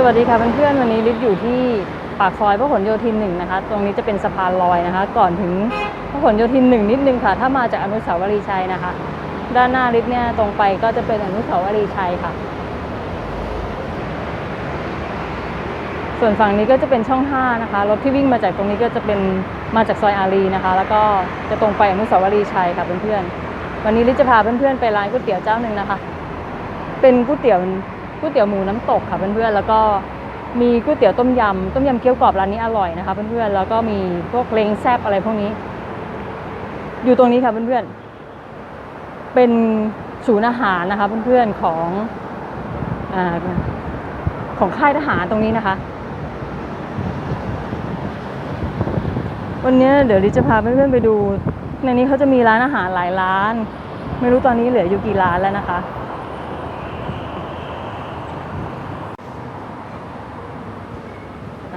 สวัสดีค่ะเพื่อนๆวันนี้ลิศอยู่ที่ปากซอยพหลโยธินหนึ่งนะคะ ตรงนี้จะเป็นสะพานลอยนะคะ ก่อนถึงพหลโยธินหนึ่งนิดนึงค่ะ ถ้ามาจากอนุสาวรีย์ชัยนะคะ ด้านหน้าลิศเนี่ยตรงไปก็จะเป็นอนุสาวรีย์ชัยค่ะ ส่วนฝั่งนี้ก็จะเป็นช่อง 5 นะคะ รถที่วิ่งมาจากตรงนี้ก็จะเป็นมาจากซอยอารีนะคะ แล้วก็จะตรงไปอนุสาวรีย์ชัยค่ะเพื่อนๆวันนี้ลิศจะพาเพื่อนๆไปร้านก๋วยเตี๋ยวเจ้าหนึ่งนะคะ เป็นก๋วยเตี๋ยว ก๋วยเตี๋ยวหมูน้ำตกค่ะเพื่อนๆแล้วก็มีก๋วยเตี๋ยวต้มยำต้มยำเกี๊ยวกรอบร้านนี้อร่อยนะคะเพื่อนๆแล้วก็มีพวกเล้งแซบอะไรพวกนี้ อยู่ตรงนี้ค่ะเพื่อนๆเป็นศูนย์อาหารนะคะเพื่อนๆของอของค่ายทหารตรงนี้นะคะ วันนี้เดี๋ยวลิจะพาเพื่อนๆไปดู ในนี้เขาจะมีร้านอาหารหลายร้าน ไม่รู้ตอนนี้เหลืออยู่กี่ร้านแล้วนะคะ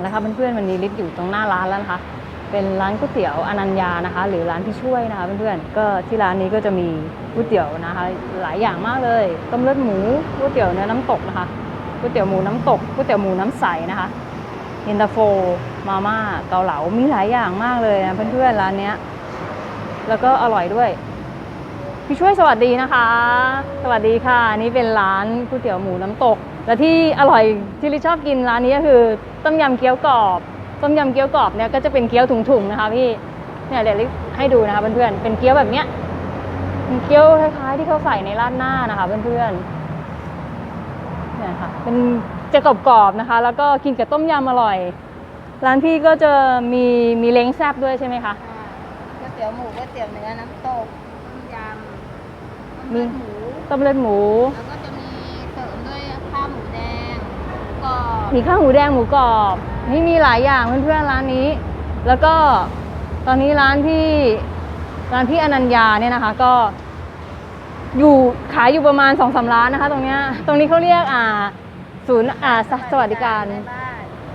เอาละคะเพื่อนๆวันนี้ลิศอยู่ตรงหน้าร้านแล้วนะคะ เป็นร้านก๋วยเตี๋ยวอนัญญานะคะ หรือร้านพี่ช่วยนะคะเพื่อนๆก็ที่ร้านนี้ก็จะมีก๋วยเตี๋ยวนะคะ หลายอย่างมากเลยต้มเลือดหมูก๋วยเตี๋ยวเนื้อน้ำตกนะคะก๋วยเตี๋ยวหมูน้ำตกก๋วยเตี๋ยวหมูน้ำใสนะคะเย็นตาโฟมาม่าเกาเหลามีหลายอย่างมากเลยนะเพื่อนๆร้านเนี้ยแล้วก็อร่อยด้วยพี่ช่วยสวัสดีนะคะ สวัสดีค่ะนี่เป็นร้านก๋วยเตี๋ยวหมูน้ำตก และที่อร่อยที่ลิชอบกินร้านนี้ก็คือ ต้มยำเกี๊ยวกรอบ ต้มยำเกี๊ยวกรอบเนี่ยก็จะเป็นเกี๊ยวถุงๆนะคะพี่เนี่ยเดี๋ยวลิให้ดูนะคะเพื่อนๆเป็นเกี๊ยวแบบเนี้ยเป็นเกี๊ยวคล้ายๆที่เขาใส่ในราดหน้านะคะเพื่อนๆเนี่ยค่ะเป็นจะกรอบๆนะคะ แล้วก็กินกับต้มยำอร่อย ร้านพี่ก็จะมีมีเล้งแซบด้วยใช่ไหมคะก๋วยเตี๋ยวหมูก๋วยเตี๋ยวเนื้อน้ำตกต้มยำมีต้มเลือดหมูต้มเลือดหมูแล้วก็จะมีเสริมด้วยข้าวหมูแดงหมูกรอบ มีข้าวหมูแดงหมูกรอบนี่มีหลายอย่างเพื่อนๆร้านนี้ แล้วก็ตอนนี้ร้านพี่ร้านพี่อนัญญาเนี่ยนะคะ ก็ อยู่ขายอยู่ประมาณสองสาร้านนะคะ ตรงเนี้ยตรงนี้เขาเรียกอ่า ศูนย์อ่าสสวัสดิการ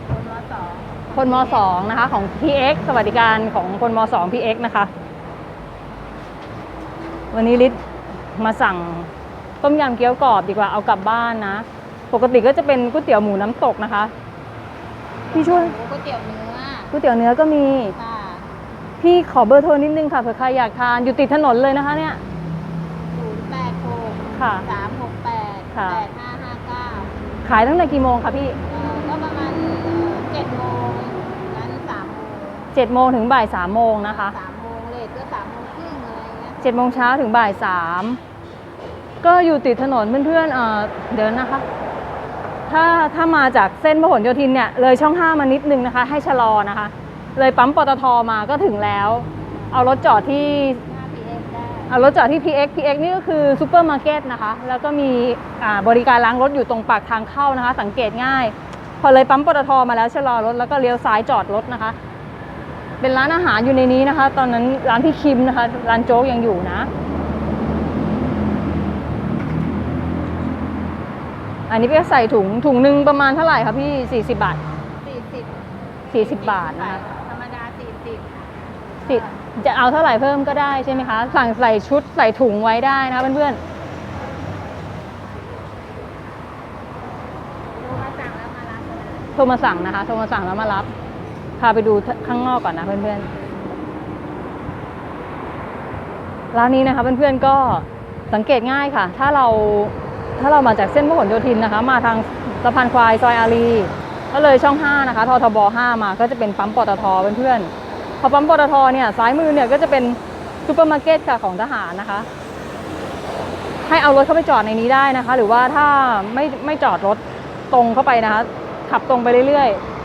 คนมสองคนมสองนะคะของ PX สวัสดิการของคนมสอง PX นะคะ วันนี้ลิศมาสั่งต้มยำเกี๊ยวกรอบดีกว่าเอากลับบ้านนะ ปกติก็จะเป็นก๋วยเตี๋ยวหมูน้ำตกนะคะ พี่ช่วยหมูก๋วยเตี๋ยวเนื้อก๋วยเตี๋ยวเนื้อก็มีค่ะพี่ขอเบอร์โทรนิดนึงค่ะเผื่อใครอยากทานอยู่ติดถนนเลยนะคะ เนี่ยศูนย์แปดหกค่ะ สามหกแปดค่ะ แปดห้าห้าเก้าขายตั้งแต่กี่โมงคะพี่เอ่อก็ประมาณเจ็ดโมงนั้นสามโมง7จ็ดโมงถึงบ่ายสามโมงนะคะสามโมงเลทก็สามโมงครึ่งอะไรเงี้ยเจ็ดโมงเช้าถึงบ่ายสามก็อยู่ติดถนนเพื่อนๆเอ่อเดี๋ยวนะคะ ถ้าถ้ามาจากเส้นพหลโยธินเนี่ยเลยช่องห้ามานิดนึงนะคะ ให้ชะลอนะคะ เลยปั๊มปตทมาก็ถึงแล้ว เอารถจอดที่หน้าพีเอ็กได้เอารถจอดที่ PX PX นี่ก็คือซูเปอร์มาร์เก็ตนะคะ แล้วก็มีบริการล้างรถอยู่ตรงปากทางเข้านะคะ สังเกตง่าย พอเลยปั๊มปตทมาแล้วชะลอรถแล้วก็เลี้ยวซ้ายจอดรถนะคะ เป็นร้านอาหารอยู่ในนี้นะคะ ตอนนั้นร้านพี่คิมนะคะ ร้านโจ๊กยังอยู่นะ อันนี้พี่ก็ใส่ถุงถุงหนึ่งประมาณเท่าไหร่คะพี่ 40 บาท สี่สิบ40 บาทนะคะธรรมดาสี่สิบสิจะเอาเท่าไหร่เพิ่มก็ได้ใช่ไหมคะ สั่งใส่ชุดใส่ถุงไว้ได้นะคะเพื่อนๆดูมาสั่งแล้วมารับก็ได้โทรมาสั่งนะคะโทรมาสั่งแล้วมารับ พาไปดูข้างนอกก่อนนะเพื่อนๆร้านนี้นะคะเพื่อนๆก็สังเกตง่ายค่ะ ถ้าเรา ถ้าเรามาจากเส้นพหลโยธินนะคะ มาทางสะพานควายซอยอารีก็เลยช่อง 5 นะคะททบ 5 มาก็จะเป็นปั๊มปตทเพื่อนๆพอปั๊มปตทเนี่ยซ้ายมือเนี่ยก็จะเป็นซูเปอร์มาร์เก็ตค่ะของทหารนะคะ ให้เอารถเข้าไปจอดในนี้ได้นะคะ หรือว่าถ้าไม่ไม่จอดรถตรงเข้าไปนะคะ ขับตรงไปเรื่อยๆ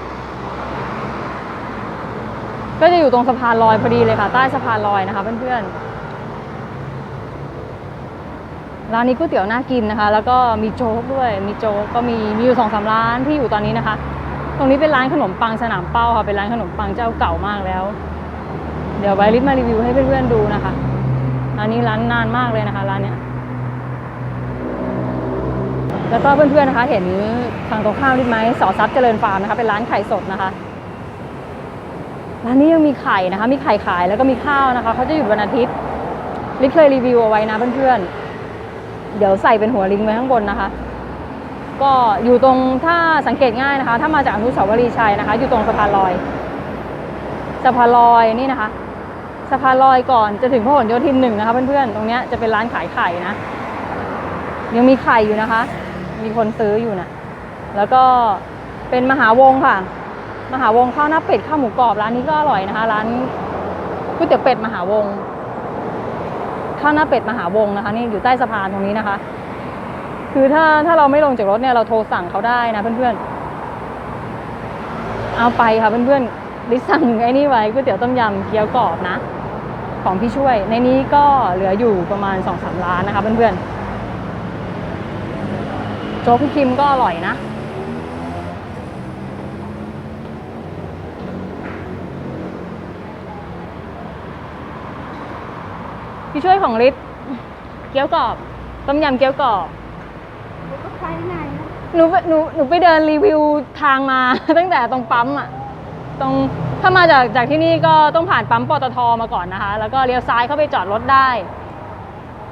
ก็จะอยู่ตรงสะพานลอยพอดีเลยค่ะ ใต้สะพานลอยนะคะเพื่อนๆ ร้านนี้ก๋วยเตี๋ยวน่ากินนะคะ แล้วก็มีโจ๊กด้วย มีโจ๊กก็มีมีอยู่สองสามร้านที่อยู่ตอนนี้นะคะ ตรงนี้เป็นร้านขนมปังสนามเป้าค่ะเป็นร้านขนมปังเจ้าเก่ามากแล้ว เดี๋ยวไว้ริบมารีวิวให้เพื่อนๆดูนะคะร้านนี้ร้านนานมากเลยนะคะร้านเนี้ยแล้วก็เพื่อนๆนะคะ เห็นฝั่งตรงข้ามนิดไหมสอซับเจริญฟาร์มนะคะเป็นร้านไข่สดนะคะร้านนี้ยังมีไข่นะคะ มีไข่ขายแล้วก็มีข้าวนะคะเขาจะหยุดวันอาทิตย์ลิศเคยรีวิวเอาไว้นะเพื่อนๆ เดี๋ยวใส่เป็นหัวลิงไว้ข้างบนนะคะ ก็อยู่ตรงถ้าสังเกตง่ายนะคะ ถ้ามาจากอนุสาวรีย์ชัยนะคะ อยู่ตรงสะพานลอยสะพานลอยนี่นะคะสะพานลอยก่อนจะถึงพหลโยธินหนึ่งนะคะเพื่อนๆตรงเนี้ยจะเป็นร้านขายไข่นะยังมีไข่อยู่นะคะ มีคนซื้ออยู่นะแล้วก็เป็นมหาวงค่ะ มหาวงข้าวหน้าเป็ดข้าวหมูกรอบร้านนี้ก็อร่อยนะคะ ร้านก๋วยเตี๋ยวเป็ดมหาวง ข้าวหน้าเป็ดมหาวงนะคะนี่อยู่ใต้สะพานตรงนี้นะคะ คือถ้าถ้าเราไม่ลงจากรถเนี่ยเราโทรสั่งเขาได้นะเพื่อนๆ เอาไปค่ะเพื่อนๆดิสั่งไอ้นี่ไว้ก๋วยเตี๋ยวต้มยำเกี๊ยวกรอบนะ ของพี่ช่วย ในนี้ก็เหลืออยู่ประมาณสองสามร้านนะคะเพื่อนๆโจ๊กพี่คิมก็อร่อยนะ พี่ช่วยของฤทธิ์เกี๊ยวกรอบ ต้มยำเกี๊ยวกรอบคุณก็ไปไหนนะหนูไปหนูหนูไปเดินรีวิวทางมา ตั้งแต่ตรงปั๊มอะตรงถ้ามาจากจากที่นี่ก็ต้องผ่านปั๊มปตทมาก่อนนะคะ แล้วก็เลี้ยวซ้ายเข้าไปจอดรถได้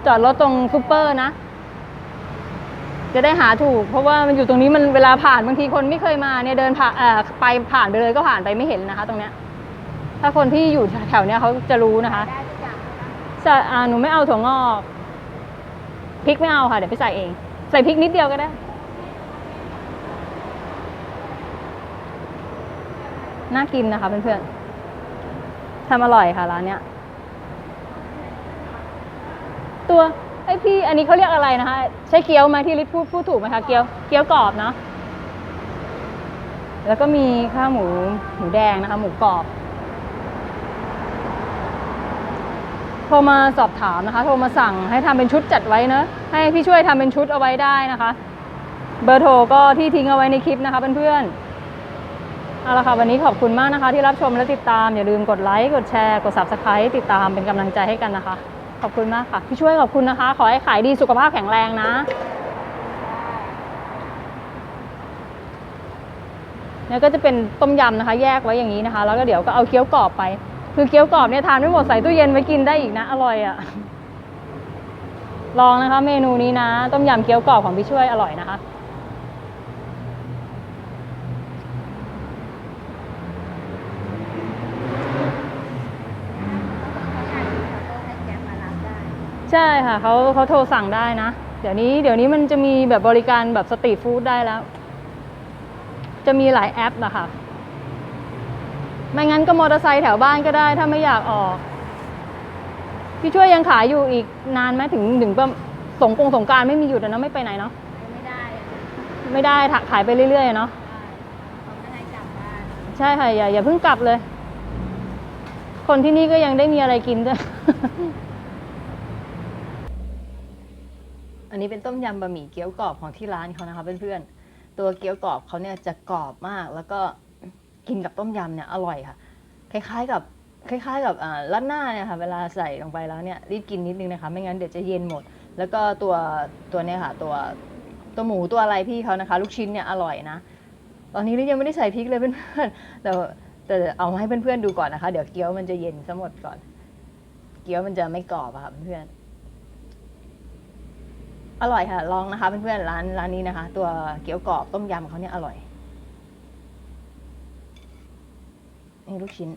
จอดรถตรงซูเปอร์นะ จะได้หาถูก เพราะว่ามันอยู่ตรงนี้มันเวลาผ่านบางทีคนไม่เคยมาเนี่ยเดินผ่านเอ่อไปผ่านไปเลยก็ผ่านไปไม่เห็นนะคะ ตรงเนี้ยถ้าคนที่อยู่แถวๆเนี้ยเขาจะรู้นะคะ ได้ จะอ่าหนูไม่เอาถั่วงอกพริกไม่เอาค่ะ เดี๋ยวไปใส่เอง ใส่พริกนิดเดียวก็ได้ น่ากินนะคะเพื่อนๆทำอร่อยค่ะร้านเนี้ย ตัวไอพี่อันนี้เขาเรียกอะไรนะคะ ใช่เกี๊ยวไหมที่ลิศพูดพูดถูกไหมคะเกี๊ยวเกี๊ยวกรอบเนาะแล้วก็มีข้าวหมูหมูแดงนะคะ หมูกรอบ โทรมาสอบถามนะคะ โทรมาสั่งให้ทำเป็นชุดจัดไว้เนอะให้พี่ช่วยทำเป็นชุดเอาไว้ได้นะคะ เบอร์โทรก็ที่ทิ้งเอาไว้ในคลิปนะคะเพื่อนๆเอาละค่ะวันนี้ขอบคุณมากนะคะ ที่รับชมและติดตามอย่าลืมกดไลค์กดแชร์กด subscribe ติดตามเป็นกำลังใจให้กันนะคะ ขอบคุณมากค่ะ พี่ช่วยขอบคุณนะคะ ขอให้ขายดีสุขภาพแข็งแรงนะแล้วก็จะเป็นต้มยำนะคะ แยกไว้อย่างนี้นะคะ แล้วก็เดี๋ยวก็เอาเกี๊ยวกรอบไป คือเกี๊ยวกรอบเนี่ยทานไม่หมดใส่ตู้เย็นไว้กินได้อีกนะ อร่อยอะ่ะ ลองนะคะ เมนูนี้นะ ต้มยำเกี๊ยวกรอบของพี่ช่วยอร่อยนะคะ ใช่ค่ะเขาเขาโทรสั่งได้นะ เดี๋ยวนี้เดี๋ยวนี้มันจะมีแบบบริการแบบสตรีทฟู้ดได้แล้ว จะมีหลายแอปนะคะ ไม่งั้นก็มอเตอร์ไซค์แถวบ้านก็ได้ ถ้าไม่อยากออก พี่ช่วยยังขายอยู่อีกนานไหมถึงถึงแบบสงกรงสงกรารไม่มีหยุดอะเนาะไม่ไปไหนเนาะไม่ได้อะไม่ได้ถขายไปเรื่อยๆอะเนาะเขาไม่ให้กลับบ้านใช่ค่ะอย่าอย่าเพิ่งกลับเลย คนที่นี่ก็ยังได้มีอะไรกินด้วยอันนี้เป็นต้มยำบะหมี่เกี๊ยวกรอบของที่ร้านเขานะคะเพื่อนๆตัวเกี๊ยวกรอบเขาเนี่ยจะกรอบมากแล้วก็ กินกับต้มยำเนี่ยอร่อยค่ะ คล้ายๆกับคล้ายๆกับอ่าราดหน้าเนี่ยค่ะเวลาใส่ลงไปแล้วเนี่ยรีบกินนิดนึงนะคะไม่งั้นเดี๋ยวจะเย็นหมด แล้วก็ตัวตัวเนี่ยค่ะตัวตัวหมูตัวอะไรพี่เขานะคะ ลูกชิ้นเนี่ยอร่อยนะ ตอนนี้ลิยังไม่ได้ใส่พริกเลยเพื่อนๆแต่แต่เอามาให้เพื่อนๆดูก่อนนะคะ เดี๋ยวเกี๊ยวมันจะเย็นซะหมดก่อน เกี๊ยวมันจะไม่กรอบอะค่ะเพื่อนอร่อยค่ะ ลองนะคะเพื่อนๆร้านร้านนี้นะคะ ตัวเกี๊ยวกรอบต้มยำเขาเนี่ยอร่อย นี่ลูกชิ้น